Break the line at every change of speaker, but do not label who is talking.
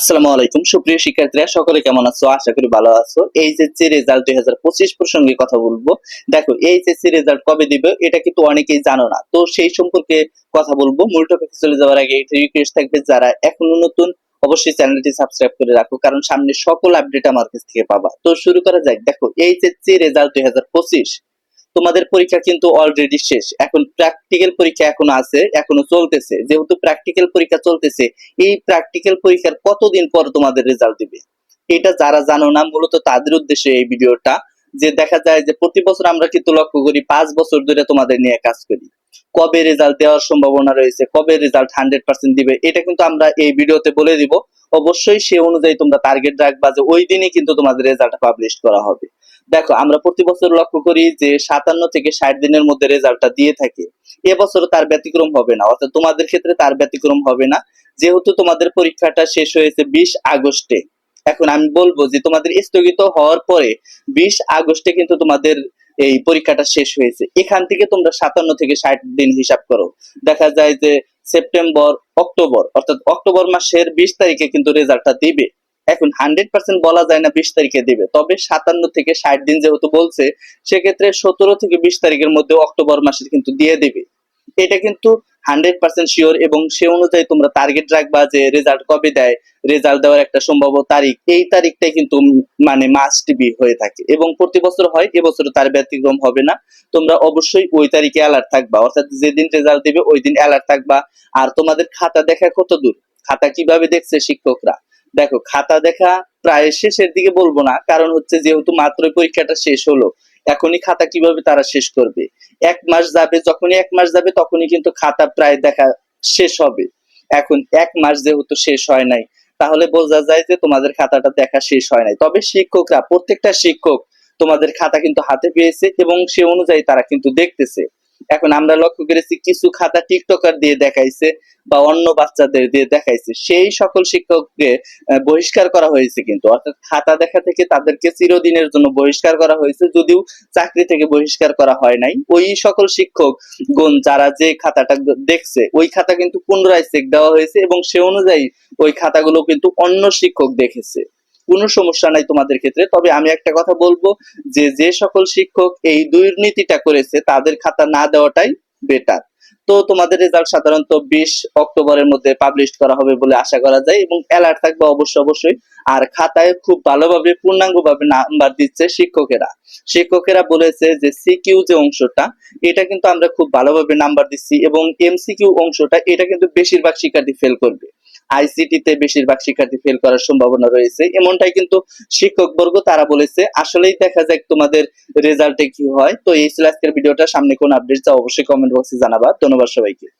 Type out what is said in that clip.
আসসালামু আলাইকুম। সুপ্রিয় শিক্ষার্থীরা, সকলে কেমন আছো? আশা করি ভালো আছো। এইচএসসি রেজাল্ট দুই হাজার পঁচিশ প্রসঙ্গে কথা বলব। দেখো, এইচএসসি রেজাল্ট কবে দিবে, এটা কিন্তু অনেকেই জানো না। তো সেই সম্পর্কে কথা বলব। মূল টপিকে চলে যাওয়ার আগে এটা রিকোয়েস্ট থাকবে, যারা এখনও নতুন, অবশ্যই চ্যানেলটি সাবস্ক্রাইব করে রাখো, কারণ সামনে সকল আপডেট আমার কাছ থেকে পাবা। তো শুরু করা যাক। দেখো, এইচএসসি রেজাল্ট দুই হাজার পঁচিশ। তোমাদের পরীক্ষা কিন্তু অলরেডি শেষ। এখন প্র্যাকটিক্যাল পরীক্ষা এখনও আছে, এখনও চলতেছে। যেহেতু প্র্যাকটিক্যাল পরীক্ষা চলতেছে, এই প্র্যাকটিক্যাল পরীক্ষার কতদিন পর তোমাদের রেজাল্ট দিবে? এটা যারা জানো না, মূলত তাদের উদ্দেশ্যে এই ভিডিওটা যে দেখা যায় যে প্রতি বছর আমরা কিন্তু লক্ষ্য করি পাঁচ বছর ধরে তোমাদের নিয়ে কাজ করি। কবে রেজাল্ট দেওয়ার সম্ভাবনা রয়েছে, কবে রেজাল্ট হান্ড্রেড পার্সেন্ট দিবে, এটা কিন্তু আমরা এই ভিডিওতে বলে দিব। অবশ্যই সে অনুযায়ী তোমরা টার্গেট রাখবা যে ওই দিনই কিন্তু তোমাদের রেজাল্ট পাবলিশ করা হবে। দেখো, আমরা প্রতি বছর লক্ষ্য করি যে সাতান্ন থেকে ষাট দিনের মধ্যে রেজাল্টটা দিয়ে থাকে। এবছরও তার ব্যতিক্রম হবে না, অর্থাৎ তোমাদের ক্ষেত্রে তার ব্যতিক্রম হবে না। যেহেতু তোমাদের পরীক্ষাটা শেষ হয়েছে বিশ আগস্টে। এখন আমি বলব যে তোমাদের স্থগিত হওয়ার পরে বিশ আগস্টে কিন্তু তোমাদের এই পরীক্ষাটা শেষ হয়েছে। এখান থেকে তোমরা সাতান্ন থেকে ষাট দিন হিসাব করো। দেখা যায় যে সেপ্টেম্বর, অক্টোবর, অর্থাৎ অক্টোবর মাসের বিশ তারিখে কিন্তু রেজাল্টটা দিবে। এখন হান্ড্রেড পার্সেন্ট বলা যায় না বিশ তারিখে দিবে, তবে সাতান্ন থেকে ষাট দিন যেহেতু বলছে, সেক্ষেত্রে সতেরো থেকে বিশ তারিখের মধ্যে অক্টোবর মাসে কিন্তু দিয়ে দিবে। এটা কিন্তু হান্ড্রেড পার্সেন্ট শিওর এবং সে অনুযায়ী তোমরা টার্গেট রাখবা যে রেজাল্ট কবে দেয় রেজাল্ট দেওয়ার একটা সম্ভাব্য তারিখ, এই তারিখটাই কিন্তু মানে মাস্ট বি হয়ে থাকে এবং প্রতি বছর হয়, এবছর তার ব্যতিক্রম হবে না। তোমরা অবশ্যই ওই তারিখে অ্যালার্ট থাকবা, অর্থাৎ যেদিন রেজাল্ট দেবে ওই দিন অ্যালার্ট থাকবা। আর তোমাদের খাতা দেখা কত দূর? খাতা কীভাবে দেখছে শিক্ষকরা? দেখো, খাতা দেখা প্রায় শেষের দিকে বলব না, কারণ হচ্ছে যেহেতু মাত্র পরীক্ষাটা শেষ হলো এখনই খাতা কীভাবে তারা শেষ করবে? এক মাস যাবে, যখনই এক মাস যাবে, তখনই কিন্তু খাতা প্রায় দেখা শেষ হবে। এখন এক মাস যেহেতু শেষ হয় নাই, তাহলে বোঝা যায় যে তোমাদের খাতাটা দেখা শেষ হয় নাই। তবে শিক্ষকরা, প্রত্যেকটা শিক্ষক তোমাদের খাতা কিন্তু হাতে পেয়েছে এবং সে অনুযায়ী তারা কিন্তু দেখতেছে। এখন আমরা লক্ষ্য করেছি কিছু খাতা টিকটকার দিয়ে দেখাইছে বা অন্য বাচ্চাদের দিয়ে দেখাইছে। সেই সকল শিক্ষককে বহিষ্কার করা হয়েছে কিন্তু। অর্থাৎ খাতা দেখা থেকে তাদেরকে চিরদিনের জন্য বহিষ্কার করা হয়েছে, যদিও চাকরি থেকে বহিষ্কার করা হয় নাই। ওই সকল শিক্ষক গণ যারা যে খাতাটা দেখছে, ওই খাতা কিন্তু পুনরায় চেক দেওয়া হয়েছে এবং সে অনুযায়ী ওই খাতাগুলো কিন্তু অন্য শিক্ষক দেখেছে। কোনো সমস্যা নাই তোমাদের ক্ষেত্রে। তবে আমি একটা কথা বলব যে যে সকল শিক্ষক এই দুর্নীতিটা করেছে, তাদের খাতা না দেওয়াটাই বেটার তো তোমাদের রেজাল্ট সাধারণত বিশ অক্টোবরের মধ্যে পাবলিশ করা হবে বলে আশা করা যায় এবং অ্যালার্ট থাকবে অবশ্যই অবশ্যই। আর খাতায় খুব ভালোভাবে, পূর্ণাঙ্গভাবে নাম্বার দিচ্ছে শিক্ষকেরা। শিক্ষকেরা বলেছে যে সিকিউ যে অংশটা, এটা কিন্তু আমরা খুব ভালোভাবে নাম্বার দিচ্ছি এবং এমসিকিউ অংশটা, এটা কিন্তু বেশিরভাগ শিক্ষার্থী ফেল করবে। আইসিটি তে বেশিরভাগ শিক্ষার্থী ফেল করার সম্ভাবনা রয়েছে। এমনটাই কিন্তু শিক্ষক বর্গ তারা বলেছে। আসলেই দেখা যাক তোমাদের রেজাল্টে কি হয়। তো এই ছিল আজকের ভিডিওটা। সামনে কোন আপডেট চাও অবশ্যই কমেন্ট বক্সে জানাবা। ধন্যবাদ সবাইকে।